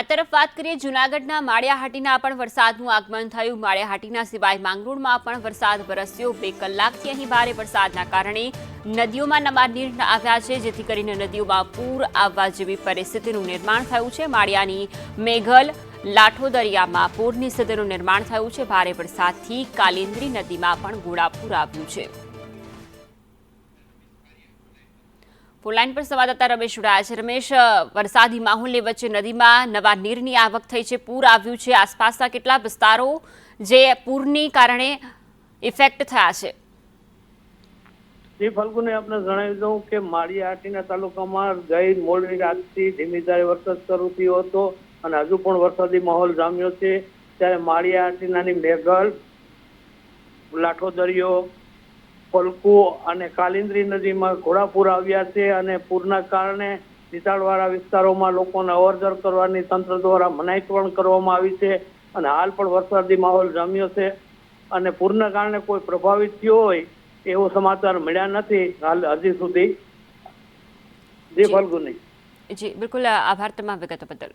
આ તરફ વાત કરીએ જૂનાગઢના માળિયાહાટીના પણ વરસાદનું આગમન થયું. માળિયાહાટીના સિવાય માંગરોળમાં પણ વરસાદ વરસ્યો. બે કલાકથી અહીં ભારે વરસાદના કારણે નદીઓમાં નવા નીર આવ્યા છે, જેથી કરીને નદીઓમાં પૂર આવવા જેવી પરિસ્થિતિનું નિર્માણ થયું છે. માળિયાની મેઘલ લાઠો દરિયામાં પૂરની સ્થિતિનું નિર્માણ થયું છે. ભારે વરસાદથી કાલિન્દ્રી નદીમાં પણ ઘોડાપૂર આવ્યું છે. ફોનલાઈન પર સંવાદદાતા રમેશ છે રમેશ વરસાદી માહોલની વચ્ચે નદીમાં નવા નીરની આવક થઈ છે. પૂર આવ્યું છે. આસપાસના કેટલા વિસ્તારો જે પૂરની કારણે ઇફેક્ટ થયા છે? શ્રી ફલ્ગુને આપણે જણાવી દઉં કે માળિયાહાટીના તાલુકામાં ગઈ મોડી રાતથી ધીમી ધારે વરસાદ શરૂ થયો હતો અને હજુ પણ વરસાદી માહોલ જામ્યો છે. ત્યારે માળિયાહાટીનાની મેઘલ, લાઠો દરિયો ફલકુ અને કાલિન્દ્રી નદીમાં ઘોડાપૂર આવ્યા છે અને પૂરના કારણે નીચાણવાળા વિસ્તારોમાં લોકોને અવરજવર કરવાની તંત્ર દ્વારા મનાઈ પણ કરવામાં આવી છે અને હાલ પણ વરસાદી માહોલ જામ્યો છે. અને પૂરના કારણે કોઈ પ્રભાવિત થયો હોય એવો સમાચાર મળ્યા નથી હાલ હજી સુધી. જી. ફલ્ગુની. જી બિલકુલ આભાર તમામ વિગતો બદલ.